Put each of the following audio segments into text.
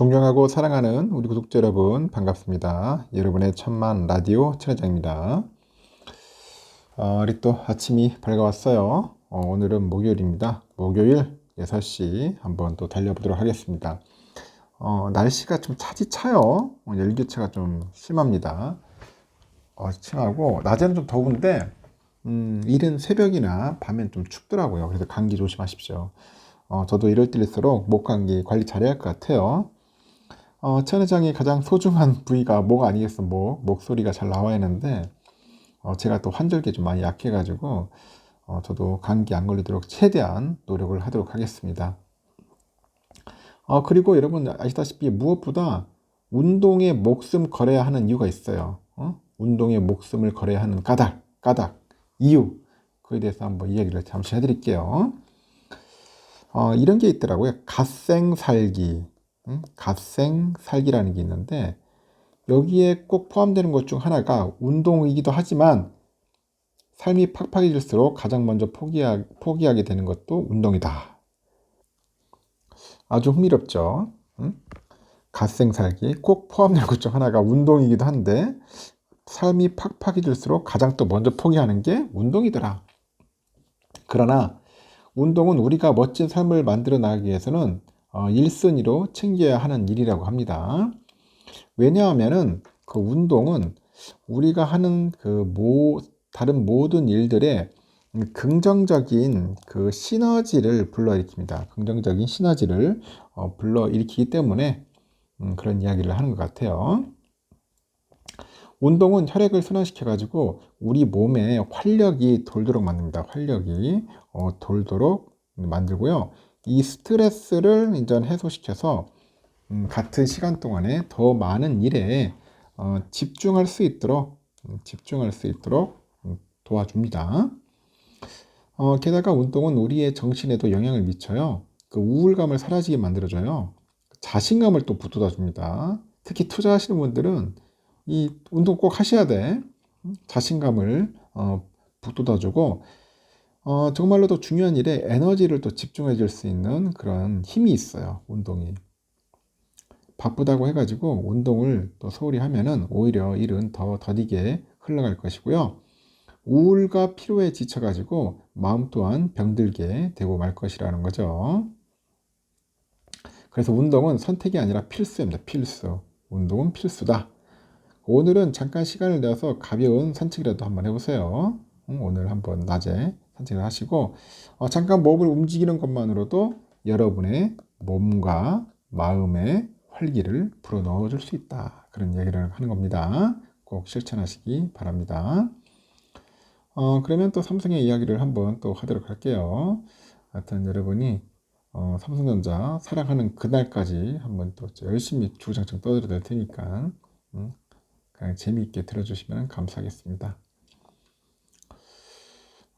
존경하고 사랑하는 우리 구독자 여러분 반갑습니다. 여러분의 천만 라디오 천회장입니다. 어, 우리 또 아침이 밝아왔어요. 어, 오늘은 목요일입니다. 목요일 6시 한번 또 달려보도록 하겠습니다. 어, 날씨가 좀 차지 차요. 어, 열기차가 좀 심합니다. 어, 심하고 낮에는 좀 더운데 음, 이른 새벽이나 밤엔 좀 춥더라고요. 그래서 감기 조심하십시오. 어, 저도 이럴 때일수록 목 감기 관리 잘해야 할 것 같아요. 어, 천 회장이 가장 소중한 부위가 목 아니겠어? 목, 목소리가 잘 나와야 하는데, 어, 제가 또 환절기 좀 많이 약해가지고, 어, 저도 감기 안 걸리도록 최대한 노력을 하도록 하겠습니다. 어, 그리고 여러분 아시다시피 무엇보다 운동에 목숨 걸어야 하는 이유가 있어요. 어? 운동에 목숨을 걸어야 하는 까닭, 까닭, 이유. 그에 대해서 한번 이야기를 잠시 해드릴게요. 어, 이런 게 있더라고요. 갓생 살기. 응? 갓생 살기라는 게 있는데 여기에 꼭 포함되는 것 중 하나가 운동이기도 하지만 삶이 팍팍해질수록 가장 먼저 포기하, 포기하게 되는 것도 운동이다. 아주 흥미롭죠. 응? 갓생 살기 꼭 포함되는 것중 하나가 운동이기도 한데 삶이 팍팍해질수록 가장 또 먼저 포기하는 게 운동이더라. 그러나 운동은 우리가 멋진 삶을 만들어 나가기 위해서는 어, 1순위로 챙겨야 하는 일이라고 합니다. 왜냐하면은 그 운동은 우리가 하는 그 모, 다른 모든 일들에 긍정적인 그 시너지를 불러일으킵니다. 긍정적인 시너지를 어, 불러일으키기 때문에 음, 그런 이야기를 하는 것 같아요. 운동은 혈액을 순환시켜 가지고 우리 몸에 활력이 돌도록 만듭니다. 활력이 어, 돌도록 만들고요. 이 스트레스를 이제 해소시켜서 음, 같은 시간 동안에 더 많은 일에 어, 집중할 수 있도록 음, 집중할 수 있도록 음, 도와줍니다. 어, 게다가 운동은 우리의 정신에도 영향을 미쳐요. 그 우울감을 사라지게 만들어줘요. 자신감을 또 북돋아 줍니다. 특히 투자하시는 분들은 이 운동 꼭 하셔야 돼. 자신감을 어, 북돋아 주고 어, 정말로 더 중요한 일에 에너지를 또 집중해 줄 수 있는 그런 힘이 있어요. 운동이. 바쁘다고 해가지고 운동을 또 소홀히 하면은 오히려 일은 더 더디게 흘러갈 것이고요. 우울과 피로에 지쳐가지고 마음 또한 병들게 되고 말 것이라는 거죠. 그래서 운동은 선택이 아니라 필수입니다. 필수. 운동은 필수다. 오늘은 잠깐 시간을 내서 가벼운 산책이라도 한번 해보세요. 오늘 한번 낮에 산책을 하시고 어, 잠깐 몸을 움직이는 것만으로도 여러분의 몸과 마음의 활기를 불어넣어 줄 수 있다. 그런 얘기를 하는 겁니다. 꼭 실천하시기 바랍니다. 어, 그러면 또 삼성의 이야기를 한번 또 하도록 할게요. 하여튼 여러분이 어, 삼성전자 사랑하는 그날까지 한번 또 열심히 주장창 떠들어야 될 테니까 음, 그냥 재미있게 들어주시면 감사하겠습니다.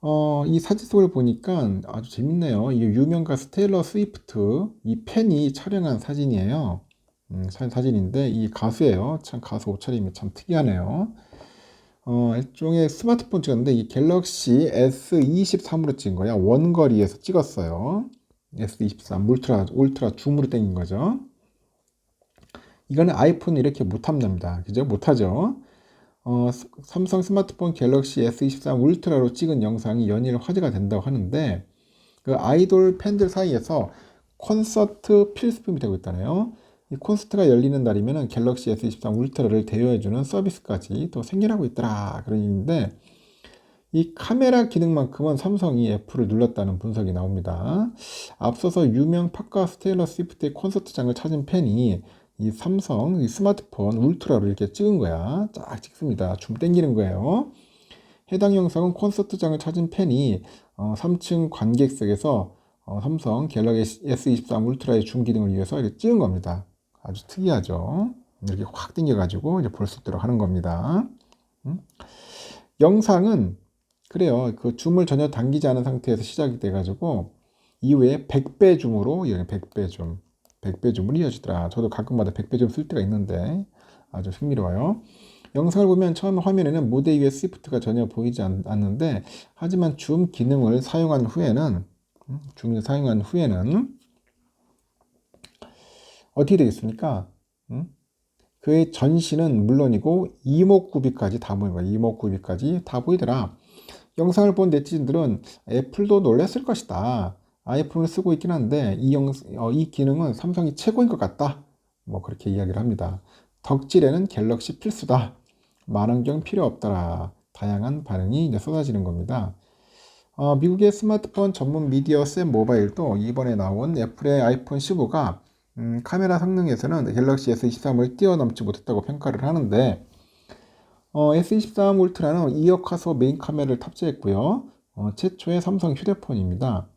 어, 이 사진 속을 보니까 아주 재밌네요. 이 유명 가수 테일러 스위프트 이 팬이 촬영한 사진이에요. 음, 사진인데 이 가수예요. 참 가수 옷차림이 참 특이하네요. 어, 일종의 스마트폰 찍었는데 이 갤럭시 S23으로 찍은 거야. 원거리에서 찍었어요. S23 울트라 울트라 줌으로 땡긴 거죠. 이거는 아이폰 이렇게 못 합니다. 그죠? 못 하죠. 어, 삼성 스마트폰 갤럭시 S23 울트라로 찍은 영상이 연일 화제가 된다고 하는데 그 아이돌 팬들 사이에서 콘서트 필수품이 되고 있다네요. 이 콘서트가 열리는 날이면 갤럭시 S23 울트라를 대여해주는 서비스까지 또 생겨나고 있더라 그런 얘기인데 이 카메라 기능만큼은 삼성이 애플을 눌렀다는 분석이 나옵니다. 앞서서 유명 팝가 스테일러 스위프트의 콘서트장을 찾은 팬이 이 삼성 이 스마트폰 울트라로 이렇게 찍은 거야. 쫙 찍습니다. 줌 땡기는 거예요. 해당 영상은 콘서트장을 찾은 팬이 어, 3층 관객석에서 어, 삼성 갤럭시 S23 울트라의 줌 기능을 위해서 이렇게 찍은 겁니다. 아주 특이하죠. 이렇게 확 당겨가지고 이제 볼 수 있도록 하는 겁니다. 음? 영상은 그래요. 그 줌을 전혀 당기지 않은 상태에서 시작이 돼가지고 이후에 100배 줌으로 100배 줌 100배 줌을 이어지더라. 저도 가끔마다 100배 줌쓸 때가 있는데 아주 흥미로워요. 영상을 보면 처음 화면에는 무대 위에 스위프트가 전혀 보이지 않, 는데 하지만 줌 기능을 사용한 후에는 음, 줌을 사용한 후에는 어떻게 되겠습니까? 음? 그의 전신은 물론이고 이목구비까지 다 보인 거야. 이목구비까지 다 보이더라. 영상을 본 네티즌들은 애플도 놀랐을 것이다. 아이폰을 쓰고 있긴 한데 이, 영, 어, 이 기능은 삼성이 최고인 것 같다. 뭐 그렇게 이야기를 합니다. 덕질에는 갤럭시 필수다. 만원경 필요 없더라. 다양한 반응이 이제 쏟아지는 겁니다. 어, 미국의 스마트폰 전문 미디어 샘 모바일도 이번에 나온 애플의 아이폰 15가 음, 카메라 성능에서는 갤럭시 S23을 뛰어넘지 못했다고 평가를 하는데 어, S23 울트라는 2억 화소 메인 카메라를 탑재했고요. 어, 최초의 삼성 휴대폰입니다.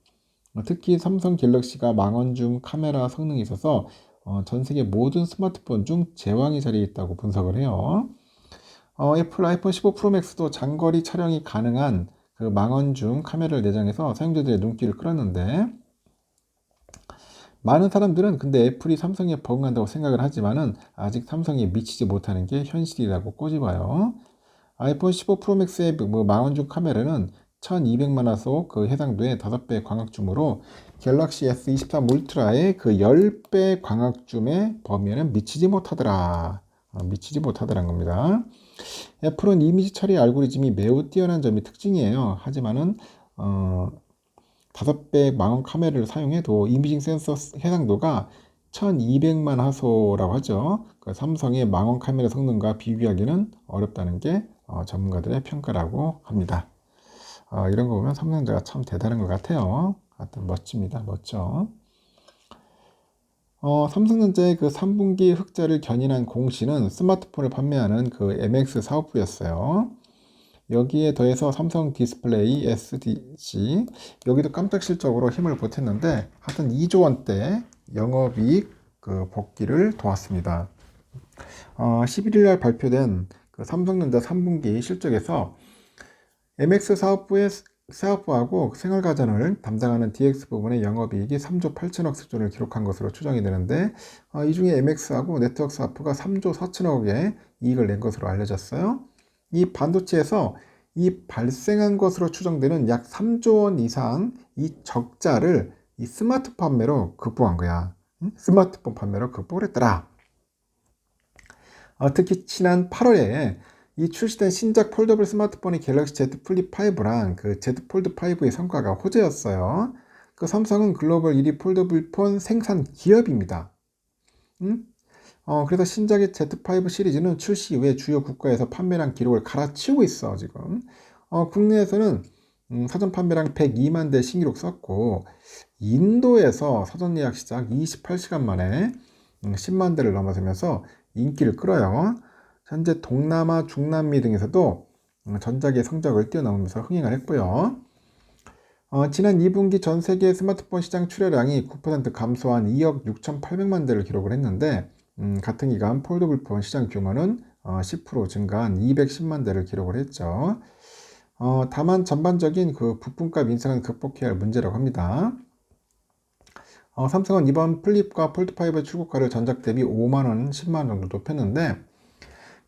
어, 특히 삼성 갤럭시가 망원 줌 카메라 성능이 있어서 어, 전 세계 모든 스마트폰 중 제왕의 자리에 있다고 분석을 해요. 어, 애플 아이폰 15 프로 맥스도 장거리 촬영이 가능한 그 망원 줌 카메라를 내장해서 사용자들의 눈길을 끌었는데 많은 사람들은 근데 애플이 삼성에 버금간다고 생각을 하지만은 아직 삼성에 미치지 못하는 게 현실이라고 꼬집어요. 아이폰 15 프로 맥스의 뭐 망원줌 카메라는 1200만 화소 그 해상도의 5배 광학줌으로 갤럭시 S23 울트라의 그 10배 광학줌의 범위에는 미치지 못하더라. 어, 미치지 못하더란 겁니다. 애플은 이미지 처리 알고리즘이 매우 뛰어난 점이 특징이에요. 하지만은 어, 5배 망원 카메라를 사용해도 이미징 센서 해상도가 1200만 화소라고 하죠. 그 삼성의 망원 카메라 성능과 비교하기는 어렵다는 게 어, 전문가들의 평가라고 합니다. 어, 이런 거 보면 삼성자가 참 대단한 것 같아요. 하여튼 멋집니다. 멋져. 어, 삼성전자의 그 3분기 흑자를 견인한 공시는 스마트폰을 판매하는 그 MX 사업부였어요. 여기에 더해서 삼성 디스플레이, SDC, 여기도 깜짝 실적으로 힘을 보탰는데 하여튼 2조 원대 영업이익 그 복귀를 도왔습니다. 어, 11일 날 발표된 그 삼성전자 3분기 실적에서 MX 사업부의 사업부하고 생활가전을 담당하는 DX 부분의 영업이익이 3조 8천억 수준을 기록한 것으로 추정이 되는데 어, 이 중에 MX하고 네트워크 사업부가 3조 4천억의 이익을 낸 것으로 알려졌어요. 이 반도체에서 이 발생한 것으로 추정되는 약 3조 원 이상 이 적자를 이 스마트 판매로 극복한 거야. 응? 스마트폰 판매로 극복을 했더라. 어, 특히 지난 8월에 이 출시된 신작 폴더블 스마트폰이 갤럭시 Z 플립 5랑 그 Z 폴드 5의 성과가 호재였어요. 그 삼성은 글로벌 1위 폴더블 폰 생산 기업입니다. 음? 어, 그래서 신작의 Z5 시리즈는 출시 이후에 주요 국가에서 판매량 기록을 갈아치우고 있어, 지금. 어, 국내에서는 음, 사전 판매량 102만 대 신기록 썼고, 인도에서 사전 예약 시작 28시간 만에 음, 10만 대를 넘어서면서 인기를 끌어요. 현재 동남아, 중남미 등에서도 음, 전작의 성적을 뛰어넘으면서 흥행을 했고요. 어, 지난 2분기 전 세계 스마트폰 시장 출하량이 9% 감소한 2억 6,800만 대를 기록을 했는데 음, 같은 기간 폴더블폰 시장 규모는 어, 10% 증가한 210만 대를 기록을 했죠. 어, 다만 전반적인 그 부품값 인상은 극복해야 할 문제라고 합니다. 어, 삼성은 이번 플립과 폴드5 출고가를 전작 대비 5만원, 10만원 정도 높였는데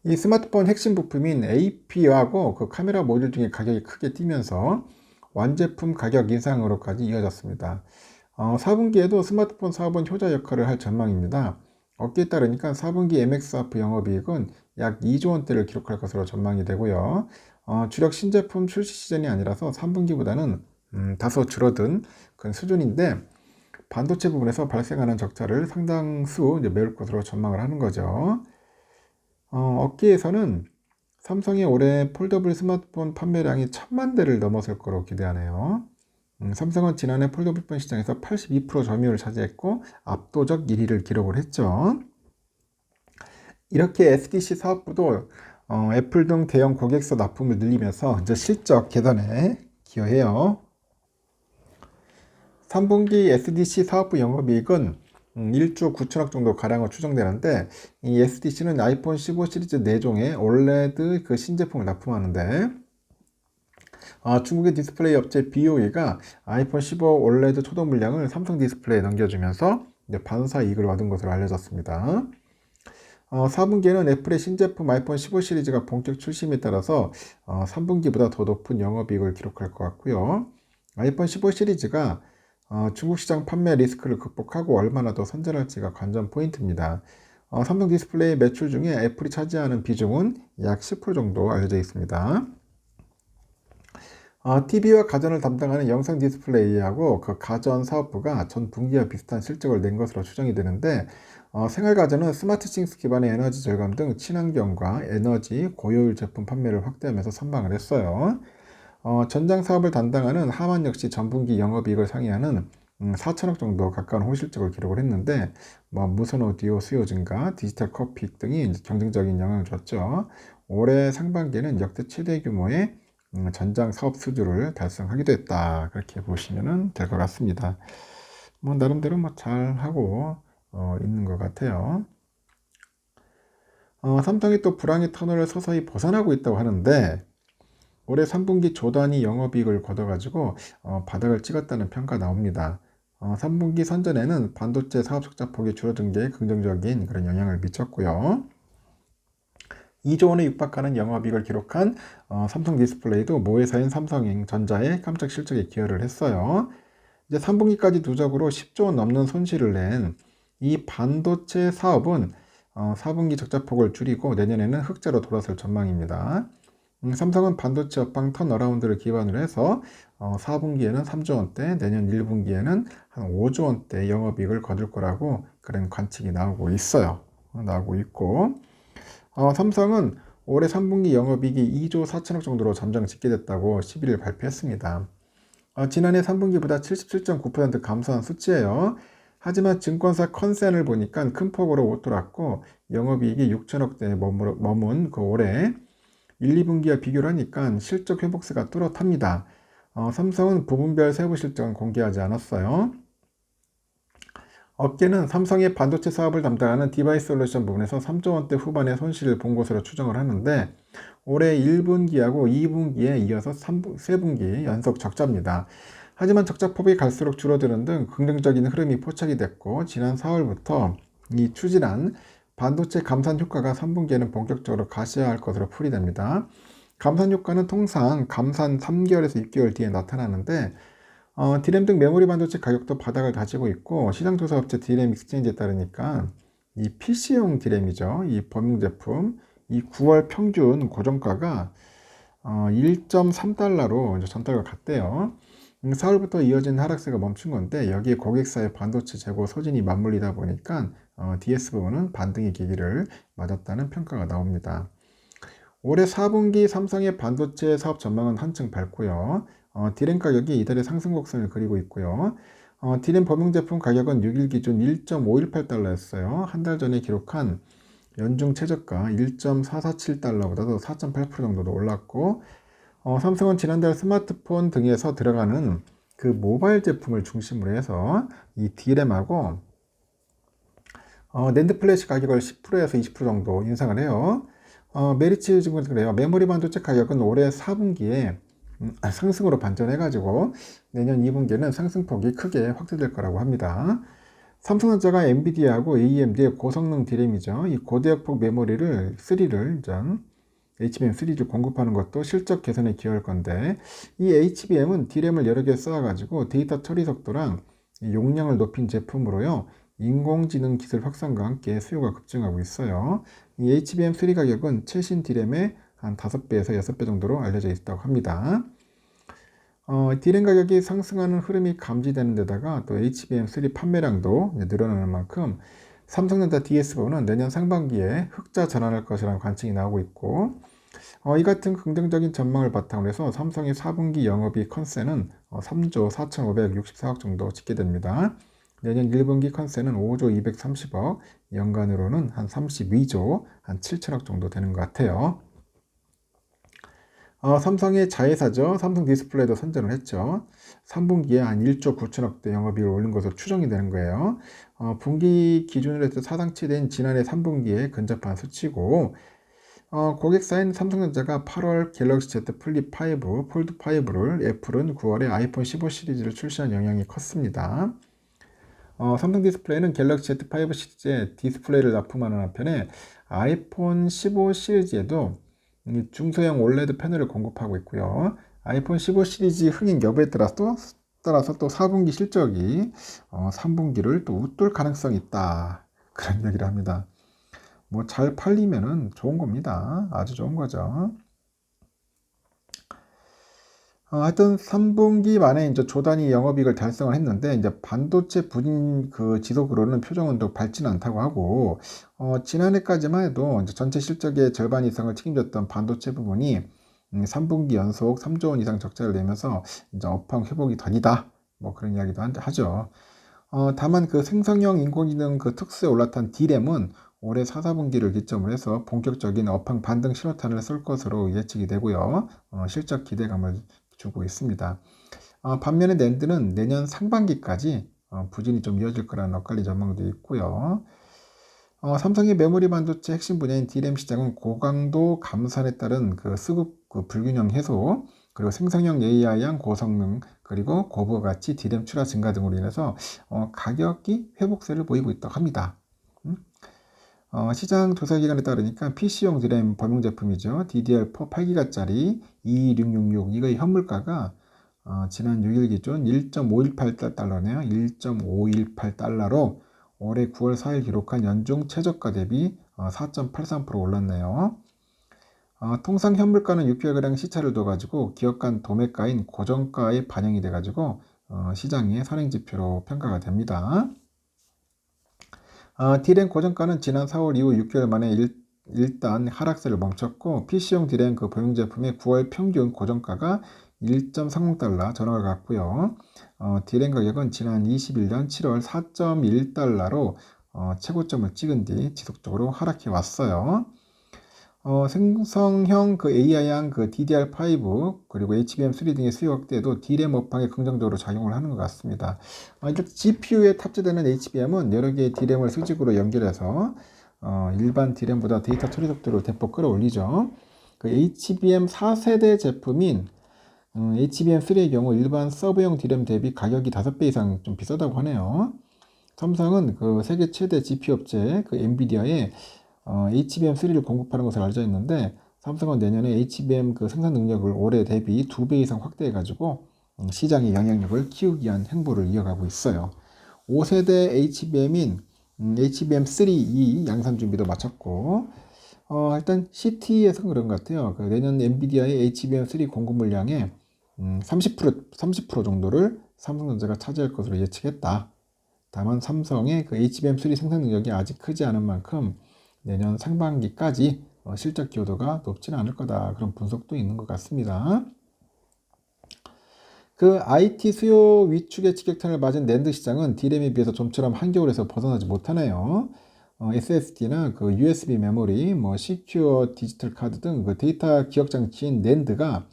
이 스마트폰 핵심 부품인 AP하고 그 카메라 모듈 중에 가격이 크게 뛰면서 완제품 가격 인상으로까지 이어졌습니다. 어, 4분기에도 스마트폰 사업은 효자 역할을 할 전망입니다. 업계에 따르니까 4분기 MXF 영업이익은 약 2조 원대를 기록할 것으로 전망이 되고요. 어, 주력 신제품 출시 시즌이 아니라서 3분기보다는 음, 다소 줄어든 그런 수준인데 반도체 부분에서 발생하는 적자를 상당수 메울 것으로 전망을 하는 거죠. 어, 업계에서는 삼성이 올해 폴더블 스마트폰 판매량이 천만 대를 넘어설 거로 기대하네요. 음, 삼성은 지난해 폴더블폰 시장에서 82% 점유율을 차지했고 압도적 1위를 기록을 했죠. 이렇게 SDC 사업부도 어, 애플 등 대형 고객사 납품을 늘리면서 이제 실적 개선에 기여해요. 3분기 SDC 사업부 영업이익은 1조 음, 9천억 정도 가량으로 추정되는데 이 SDC는 아이폰 15 시리즈 4종의 OLED 그 신제품을 납품하는데 아, 중국의 디스플레이 업체 BOE가 아이폰 15 OLED 초도 물량을 삼성 디스플레이에 넘겨주면서 반사 이익을 얻은 것으로 알려졌습니다. 어, 4분기에는 애플의 신제품 아이폰 15 시리즈가 본격 출시에 따라서 어, 3분기보다 더 높은 영업이익을 기록할 것 같고요. 아이폰 15 시리즈가 어, 중국 시장 판매 리스크를 극복하고 얼마나 더 선전할지가 관전 포인트입니다. 어, 삼성 디스플레이 매출 중에 애플이 차지하는 비중은 약 10% 정도 알려져 있습니다. 어, TV와 가전을 담당하는 영상 디스플레이하고 그 가전 사업부가 전 분기와 비슷한 실적을 낸 것으로 추정이 되는데 어, 생활가전은 스마트싱스 기반의 에너지 절감 등 친환경과 에너지 고효율 제품 판매를 확대하면서 선방을 했어요. 어, 전장 사업을 담당하는 하만 역시 전분기 영업이익을 상회하는 음, 4천억 정도 가까운 호실적을 기록을 했는데 뭐 무선 오디오 수요 증가, 디지털 커피 등이 경쟁적인 영향을 줬죠. 올해 상반기에는 역대 최대 규모의 음, 전장 사업 수주를 달성하기도 했다. 그렇게 보시면 될 것 같습니다. 뭐 나름대로 뭐 잘 하고 어, 있는 것 같아요. 어, 삼성이 또 불황의 터널을 서서히 벗어나고 있다고 하는데 올해 3분기 조단위 영업이익을 거둬가지고 어, 바닥을 찍었다는 평가 나옵니다. 어, 3분기 선전에는 반도체 사업 적자 폭이 줄어든 게 긍정적인 그런 영향을 미쳤고요. 2조 원에 육박하는 영업이익을 기록한 어, 삼성 디스플레이도 모회사인 삼성전자의 깜짝 실적에 기여를 했어요. 이제 3분기까지 누적으로 10조 원 넘는 손실을 낸 이 반도체 사업은 어, 4분기 적자폭을 줄이고 내년에는 흑자로 돌아설 전망입니다. 음, 삼성은 반도체 업황 턴어라운드를 기반으로 해서 어, 4분기에는 3조 원대, 내년 1분기에는 한 5조 원대 영업이익을 거둘 거라고 그런 관측이 나오고 있어요. 어, 나오고 있고 어, 삼성은 올해 3분기 영업이익이 2조 4천억 정도로 잠정 집계됐다고 11일 발표했습니다. 어, 지난해 3분기보다 77.9% 감소한 수치예요. 하지만 증권사 컨센을 보니까 큰 폭으로 못 돌았고 영업이익이 6천억대에 머문 그 올해 1, 2분기와 비교를 하니까 실적 회복세가 뚜렷합니다. 어, 삼성은 부분별 세부 실적은 공개하지 않았어요. 업계는 삼성의 반도체 사업을 담당하는 디바이스 솔루션 부분에서 3조 원대 후반의 손실을 본 것으로 추정을 하는데 올해 1분기하고 2분기에 이어서 3분, 3분기 연속 적자입니다. 하지만 적자 폭이 갈수록 줄어드는 등 긍정적인 흐름이 포착이 됐고 지난 4월부터 이 추진한 반도체 감산 효과가 3분기에는 본격적으로 가시화할 것으로 풀이됩니다. 감산 효과는 통상 감산 3개월에서 6개월 뒤에 나타나는데 어, 디램 등 메모리 반도체 가격도 바닥을 다지고 있고 시장 조사 업체 디램 익스체인지에 따르니까 이 PC용 디램이죠. 이 범용 제품 이 9월 평균 고정가가 어, 1.3달러로 전달과 같대요. 4월부터 음, 이어진 하락세가 멈춘 건데 여기에 고객사의 반도체 재고 소진이 맞물리다 보니까 어, DS 부분은 반등의 계기를 맞았다는 평가가 나옵니다. 올해 4분기 삼성의 반도체 사업 전망은 한층 밝고요. 어, 디램 가격이 이달의 상승 곡선을 그리고 있고요. 어, 디램 범용 제품 가격은 6일 기준 1.518달러였어요. 한 달 전에 기록한 연중 최저가 1.447달러보다도 4.8% 정도 올랐고 어, 삼성은 지난달 스마트폰 등에서 들어가는 그 모바일 제품을 중심으로 해서 이 D램하고 어, 낸드 플래시 가격을 10%에서 20% 정도 인상을 해요. 어, 메리츠 증권에서 그래요. 메모리 반도체 가격은 올해 4분기에 음, 상승으로 반전해가지고 내년 2분기에는 상승폭이 크게 확대될 거라고 합니다. 삼성전자가 엔비디아하고 AMD의 고성능 디램이죠. 이 고대역폭 메모리를 3를 전 HBM3를 공급하는 것도 실적 개선에 기여할 건데 이 HBM은 디램을 여러 개 쌓아가지고 데이터 처리 속도랑 용량을 높인 제품으로요. 인공지능 기술 확산과 함께 수요가 급증하고 있어요. 이 HBM3 가격은 최신 디램의 한 5배에서 6배 정도로 알려져 있다고 합니다. 어, 디램 가격이 상승하는 흐름이 감지되는 데다가 또 HBM3 판매량도 늘어나는 만큼 삼성전자 DS보는 내년 상반기에 흑자 전환할 것이라는 관측이 나오고 있고 어, 이 같은 긍정적인 전망을 바탕으로 해서 삼성의 4분기 영업이익 어, 3조 4,564억 정도 집계됩니다. 내년 1분기 컨센은 5조 230억, 연간으로는 한 32조 한 7천억 정도 되는 것 같아요. 어, 삼성의 자회사죠. 삼성 디스플레이도 선전을 했죠. 3분기에 한 1조 9천억대 영업이익을 올린 것으로 추정이 되는 거예요. 어, 분기 기준으로 해서 사상치된 지난해 3분기에 근접한 수치고 어, 고객사인 삼성전자가 8월 갤럭시 Z 플립 5, 폴드 5를 애플은 9월에 아이폰 15 시리즈를 출시한 영향이 컸습니다. 어, 삼성 디스플레이는 갤럭시 Z5 시리즈에 디스플레이를 납품하는 한편에 아이폰 15 시리즈에도 중소형 올레드 패널을 공급하고 있고요. 아이폰 15 시리즈 흥행 여부에 따라서 또 따라서 또 4분기 실적이 어, 3분기를 또 웃돌 가능성이 있다. 그런 얘기를 합니다. 뭐 잘 팔리면은 좋은 겁니다. 아주 좋은 거죠. 어, 하여튼 3분기 만에 이제 조단위 영업이익을 달성을 했는데 이제 반도체 분인 그 지속으로는 표정은 또 밝지는 않다고 하고 어, 지난해까지만 해도 이제 전체 실적의 절반 이상을 책임졌던 반도체 부분이 음, 3분기 연속 3조 원 이상 적자를 내면서 이제 업황 회복이 더디다 뭐 그런 이야기도 한- 하죠. 어, 다만 그 생성형 인공지능 그 특수에 올라탄 D램은 올해 4, 4분기를 기점으로 해서 본격적인 업황 반등 신호탄을 쏠 것으로 예측이 되고요. 어, 실적 기대감을 주고 있습니다. 어, 반면에 낸드는 내년 상반기까지 어, 부진이 좀 이어질 거라는 엇갈린 전망도 있고요. 어, 삼성의 메모리 반도체 핵심 분야인 D램 시장은 고강도 감산에 따른 그 수급 그 불균형 해소, 그리고 생성형 AI양 고성능, 그리고 고부가 가치 D램 출하 증가 등으로 인해서 어, 가격이 회복세를 보이고 있다고 합니다. 음? 어, 시장 조사 기관에 따르니까 PC용 드램 범용 제품이죠. DDR4 8기가짜리 22666 이거의 현물가가 어, 지난 6일 기준 1.518달러네요. 1.518달러로 올해 9월 4일 기록한 연중 최저가 대비 어, 4.83% 올랐네요. 어, 통상 현물가는 6개월가량 시차를 둬가지고 기업 간 도매가인 고정가에 반영이 돼가지고 어, 시장의 선행지표로 평가가 됩니다. 어, D램 고정가는 지난 4월 이후 6개월 만에 일, 일단 하락세를 멈췄고 PC용 D램 그 보용 제품의 9월 평균 고정가가 1.30달러 전화가 갔고요. 어, D램 가격은 지난 21년 7월 4.1달러로 어, 최고점을 찍은 뒤 지속적으로 하락해 왔어요. 어, 생성형 그 AI양 그 DDR5 그리고 HBM3 등의 수요 확대도 D램 업황에 긍정적으로 작용을 하는 것 같습니다. 어, 일단 GPU에 탑재되는 HBM은 여러 개의 D램을 수직으로 연결해서 어, 일반 D램보다 데이터 처리 속도를 대폭 끌어올리죠. 그 HBM 4세대 제품인 음, HBM3의 경우 일반 서브용 D램 대비 가격이 5배 이상 좀 비싸다고 하네요. 삼성은 그 세계 최대 GPU 업체 그 엔비디아에 어, HBM3를 공급하는 것으로 알려져 있는데 삼성은 내년에 HBM 그 생산 능력을 올해 대비 2배 이상 확대해 가지고 음, 시장의 영향력을 키우기 위한 행보를 이어가고 있어요. 5세대 HBM인 음, HBM3E 양산 준비도 마쳤고 어, 일단 CT에서 그런 것 같아요. 그 내년 엔비디아의 HBM3 공급 물량의 음, 30% 30% 정도를 삼성전자가 차지할 것으로 예측했다. 다만 삼성의 그 HBM3 생산 능력이 아직 크지 않은 만큼 내년 상반기까지 어, 실적 기여도가 높지는 않을 거다. 그런 분석도 있는 것 같습니다. 그 IT 수요 위축의 직격탄을 맞은 낸드 시장은 D램에 비해서 좀처럼 한겨울에서 벗어나지 못하네요. 어, SSD나 그 USB 메모리, 뭐 시큐어 디지털 카드 등 그 데이터 기억 장치인 낸드가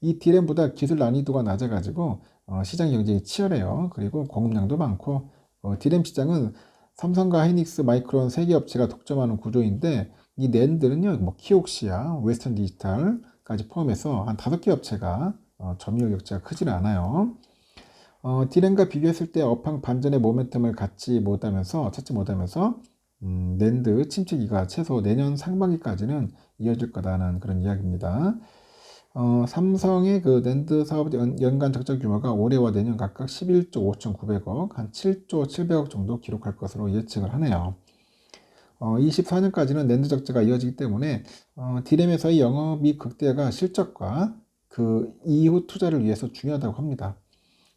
이 D램보다 기술 난이도가 낮아가지고 어, 시장 경쟁이 치열해요. 그리고 공급량도 많고 어, D램 시장은 삼성과 하이닉스, 마이크론 세 개 업체가 독점하는 구조인데 이 낸드는요, 뭐 키옥시아, 웨스턴 디지털까지 포함해서 한 다섯 개 업체가 어, 점유율 격차가 크지는 않아요. 어, D램과 비교했을 때 업황 반전의 모멘텀을 갖지 못하면서 찾지 못하면서 음, 낸드 침체기가 최소 내년 상반기까지는 이어질 거다는 그런 이야기입니다. 어, 삼성의 그 낸드 사업 연, 연간 적자 규모가 올해와 내년 각각 11조 5,900억, 한 7조 700억 정도 기록할 것으로 예측을 하네요. 어, 24년까지는 낸드 적자가 이어지기 때문에 어, D램에서의 영업이익 극대화가 실적과 그 이후 투자를 위해서 중요하다고 합니다.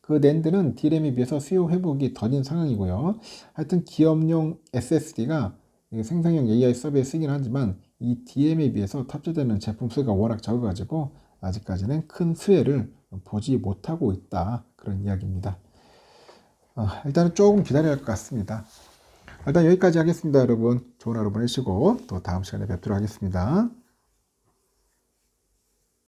그 낸드는 D램에 비해서 수요 회복이 더딘 상황이고요. 하여튼 기업용 SSD가 생성형 AI 서버에 쓰긴 하지만 이 DM에 비해서 탑재되는 제품 수가 워낙 적어가지고 아직까지는 큰 수혜를 보지 못하고 있다. 그런 이야기입니다. 어, 일단은 조금 기다려야 할 것 같습니다. 일단 여기까지 하겠습니다, 여러분. 좋은 하루 보내시고 또 다음 시간에 뵙도록 하겠습니다.